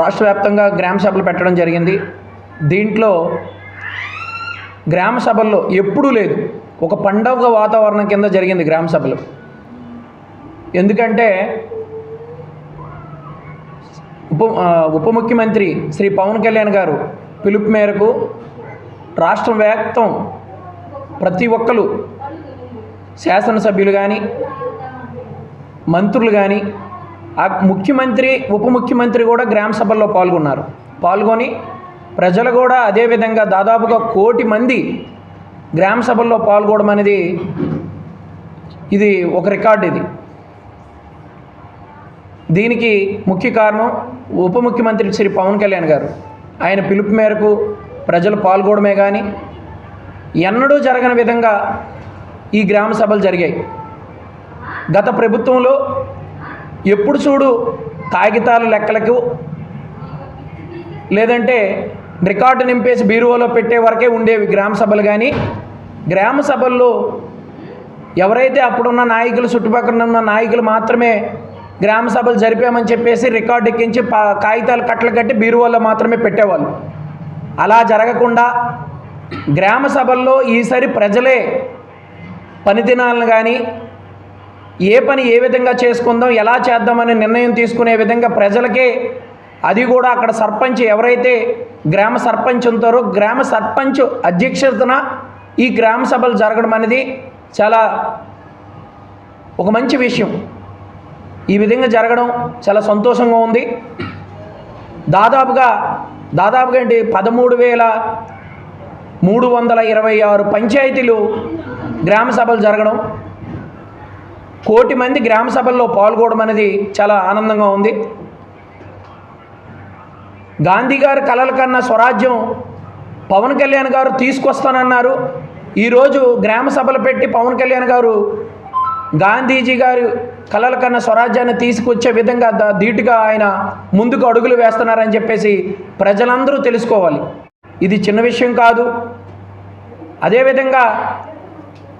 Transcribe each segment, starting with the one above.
రాష్ట్ర వ్యాప్తంగా గ్రామ సభలు పెట్టడం జరిగింది. దీంట్లో గ్రామ సభల్లో ఎప్పుడూ లేదు. ఒక పండగ వాతావరణం కింద జరిగింది గ్రామ సభలు. ఎందుకంటే ఉప ఉప ముఖ్యమంత్రి శ్రీ పవన్ కళ్యాణ్ గారు పిలుపు మేరకు రాష్ట్రం వ్యాప్తం ప్రతి ఒక్కరు శాసనసభ్యులు కానీ మంత్రులు కానీ ఆ ముఖ్యమంత్రి ఉప ముఖ్యమంత్రి కూడా గ్రామ సభల్లో పాల్గొన్నారు. పాల్గొని ప్రజలు కూడా అదేవిధంగా దాదాపుగా కోటి మంది గ్రామ సభల్లో పాల్గొనడం అనేది ఇది ఒక రికార్డు ఇది. దీనికి ముఖ్య కారణం ఉప ముఖ్యమంత్రి శ్రీ పవన్ కళ్యాణ్ గారు. ఆయన పిలుపు మేరకు ప్రజలు పాల్గొనడమే కానీ ఎన్నడూ జరగని విధంగా ఈ గ్రామ సభలు జరిగాయి. గత ప్రభుత్వంలో ఎప్పుడు చూడు కాగితాలు లెక్కలకు లేదంటే రికార్డు నింపేసి బీరువాలో పెట్టే వరకే ఉండేవి గ్రామ సభలు కానీ గ్రామ సభల్లో ఎవరైతే అప్పుడున్న నాయకులు చుట్టుపక్కల ఉన్న నాయకులు మాత్రమే గ్రామ సభలు జరిపామని చెప్పేసి రికార్డు ఎక్కించి కాగితాలు కట్టలు కట్టి బీరువాలో మాత్రమే పెట్టేవాళ్ళు. అలా జరగకుండా గ్రామ సభల్లో ఈసారి ప్రజలే పనిదినాలను కానీ ఏ పని ఏ విధంగా చేసుకుందాం ఎలా చేద్దామనే నిర్ణయం తీసుకునే విధంగా ప్రజలకే అది కూడా అక్కడ సర్పంచ్ ఎవరైతే గ్రామ సర్పంచ్ ఉంటారో గ్రామ సర్పంచ్ అధ్యక్షతన ఈ గ్రామ సభలు జరగడం అనేది చాలా ఒక మంచి విషయం. ఈ విధంగా జరగడం చాలా సంతోషంగా ఉంది. దాదాపుగా దాదాపుగా ఏంటి పదమూడు వేల మూడు వందల ఇరవై ఆరు పంచాయతీలు గ్రామ సభలు జరగడం కోటి మంది గ్రామ సభల్లో పాల్గొనడం అనేది చాలా ఆనందంగా ఉంది. గాంధీ గారి కలల కన్నా స్వరాజ్యం పవన్ కళ్యాణ్ గారు తీసుకొస్తానన్నారు. ఈరోజు గ్రామ సభలు పెట్టి పవన్ కళ్యాణ్ గారు గాంధీజీ గారు కలల కన్నా స్వరాజ్యాన్ని తీసుకొచ్చే విధంగా ద- ధీటుగా ఆయన ముందుకు అడుగులు వేస్తున్నారని చెప్పేసి ప్రజలందరూ తెలుసుకోవాలి. ఇది చిన్న విషయం కాదు. అదేవిధంగా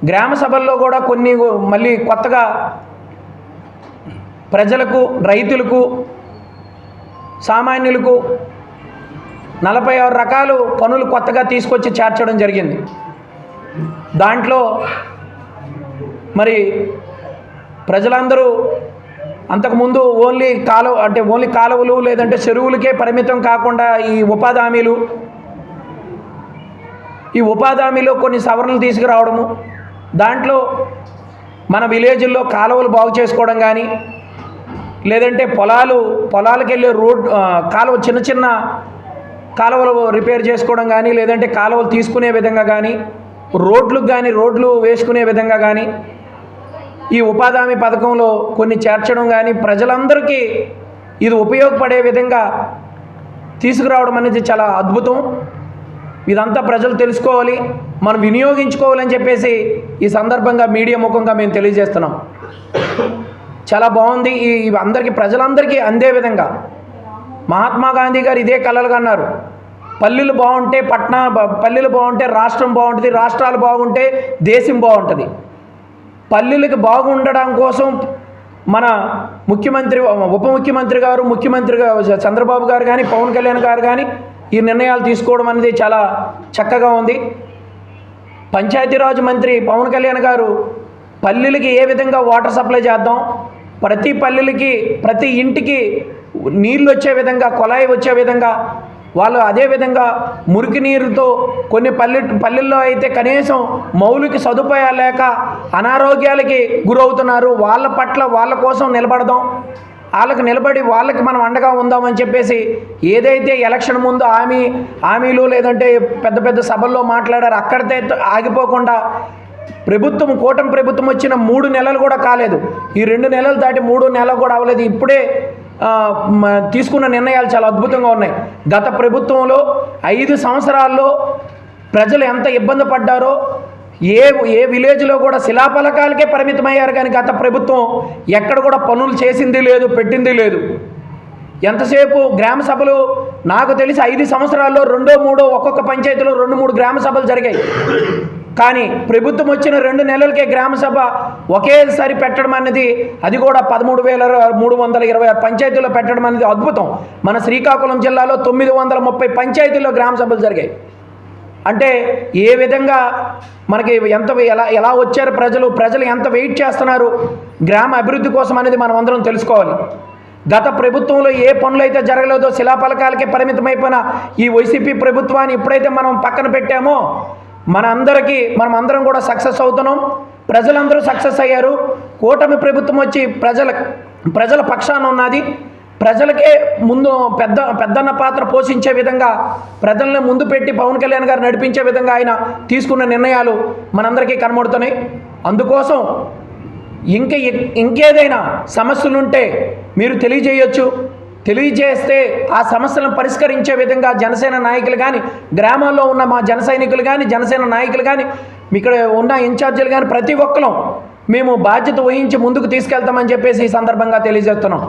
గ్రామ సభల్లో కూడా కొన్ని మళ్ళీ కొత్తగా ప్రజలకు రైతులకు సామాన్యులకు నలభై ఆరు రకాలు పనులు కొత్తగా తీసుకొచ్చి చేర్చడం జరిగింది. దాంట్లో మరి ప్రజలందరూ అంతకుముందు ఓన్లీ కాలువ అంటే ఓన్లీ కాలువలు లేదంటే చెరువులకే పరిమితం కాకుండా ఈ ఉపాధి హామీలు ఈ ఉపాధి హామీలో కొన్ని సవరణలు తీసుకురావడము దాంట్లో మన విలేజ్ల్లో కాలువలు బాగు చేసుకోవడం కానీ లేదంటే పొలాలు పొలాలకు వెళ్ళే రోడ్ కాలువ చిన్న చిన్న కాలువలు రిపేర్ చేసుకోవడం కానీ లేదంటే కాలువలు తీసుకునే విధంగా కానీ రోడ్లకు కానీ రోడ్లు వేసుకునే విధంగా కానీ ఈ ఉపాధి హామీ పథకంలో కొన్ని చేర్చడం కానీ ప్రజలందరికీ ఇది ఉపయోగపడే విధంగా తీసుకురావడం అనేది చాలా అద్భుతం. ఇదంతా ప్రజలు తెలుసుకోవాలి మనం వినియోగించుకోవాలని చెప్పేసి ఈ సందర్భంగా మీడియా ముఖంగా మేము తెలియజేస్తున్నాం. చాలా బాగుంది ఈ అందరికీ ప్రజలందరికీ అందే విధంగా. మహాత్మా గాంధీ గారు ఇదే కలలుగా అన్నారు. పల్లెలు బాగుంటే పట్టణ పల్లెలు బాగుంటే రాష్ట్రం బాగుంటుంది రాష్ట్రాలు బాగుంటే దేశం బాగుంటుంది. పల్లెలకు బాగుండడం కోసం మన ముఖ్యమంత్రి ఉప ముఖ్యమంత్రి గారు ముఖ్యమంత్రి చంద్రబాబు గారు కానీ పవన్ కళ్యాణ్ గారు కానీ ఈ నిర్ణయాలు తీసుకోవడం అనేది చాలా చక్కగా ఉంది. పంచాయతీరాజ్ మంత్రి పవన్ కళ్యాణ్ గారు పల్లెలకి ఏ విధంగా వాటర్ సప్లై చేద్దాం? ప్రతి పల్లెలకి ప్రతి ఇంటికి నీళ్ళు వచ్చే విధంగా కొలాయి వచ్చే విధంగా వాళ్ళు అదే విధంగా మురికి నీరుతో కొన్ని పల్లె పల్లెల్లో అయితే కనీసం మౌలిక సదుపాయాలు లేక అనారోగ్యాలకి గురవుతున్నారు. వాళ్ళ పట్ల వాళ్ళ కోసం నిలబడదాం. వాళ్ళకు నిలబడి వాళ్ళకి మనం అండగా ఉందామని చెప్పేసి ఏదైతే ఎలక్షన్ ముందు హామీ హామీలు లేదంటే పెద్ద పెద్ద సభల్లో మాట్లాడారు అక్కడితే ఆగిపోకుండా ప్రభుత్వం కూటమి ప్రభుత్వం వచ్చిన మూడు నెలలు కూడా కాలేదు. ఈ రెండు నెలలు దాటి మూడు నెలలు కూడా అవ్వలేదు. ఇప్పుడే తీసుకున్న నిర్ణయాలు చాలా అద్భుతంగా ఉన్నాయి. గత ప్రభుత్వంలో ఐదు సంవత్సరాల్లో ప్రజలు ఎంత ఇబ్బంది పడ్డారో ఏ ఏ విలేజ్లో కూడా శిలాఫలకాలకే పరిమితమయ్యారు కానీ గత ప్రభుత్వం ఎక్కడ కూడా పనులు చేసింది లేదు పెట్టింది లేదు. ఎంతసేపు గ్రామ సభలు నాకు తెలిసి ఐదు సంవత్సరాల్లో రెండో మూడో ఒక్కొక్క పంచాయతీలో రెండు మూడు గ్రామ సభలు జరిగాయి. కానీ ప్రభుత్వం వచ్చిన రెండు నెలలకే గ్రామ సభ ఒకేసారి పెట్టడం అనేది అది కూడా పదమూడు వేల మూడు వందల ఇరవై ఆరు పంచాయతీల్లో పెట్టడం అనేది అద్భుతం. మన శ్రీకాకుళం జిల్లాలో తొమ్మిది వందల ముప్పై పంచాయతీల్లో గ్రామ సభలు జరిగాయి. అంటే ఏ విధంగా మనకి ఎంత ఎలా ఎలా వచ్చారు ప్రజలు ప్రజలు ఎంత వెయిట్ చేస్తున్నారు గ్రామ అభివృద్ధి కోసం అనేది మనం అందరం తెలుసుకోవాలి. గత ప్రభుత్వంలో ఏ పనులు అయితే జరగలేదో శిలాఫలకాలకే పరిమితమైపోయిన ఈ వైసీపీ ప్రభుత్వాన్ని ఎప్పుడైతే మనం పక్కన పెట్టామో మన అందరికీ మనం అందరం కూడా సక్సెస్ అవుతున్నాం. ప్రజలందరూ సక్సెస్ అయ్యారు. కూటమి ప్రభుత్వం వచ్చి ప్రజల ప్రజల పక్షాన ఉన్నది. ప్రజలకే ముందు పెద్ద పెద్దన్న పాత్ర పోషించే విధంగా ప్రజల్ని ముందు పెట్టి పవన్ కళ్యాణ్ గారు నడిపించే విధంగా ఆయన తీసుకున్న నిర్ణయాలు మనందరికీ కనబడుతున్నాయి అందుకోసం ఇంక ఇంకేదైనా సమస్యలుంటే మీరు తెలియజేయొచ్చు. తెలియజేస్తే ఆ సమస్యలను పరిష్కరించే విధంగా జనసేన నాయకులు కానీ గ్రామాల్లో ఉన్న మా జన సైనికులు కానీ జనసేన నాయకులు కానీ ఇక్కడ ఉన్న ఇన్ఛార్జీలు కానీ ప్రతి ఒక్కరం మేము బాధ్యత వహించి ముందుకు తీసుకెళ్తామని చెప్పేసి ఈ సందర్భంగా తెలియజేస్తున్నాం.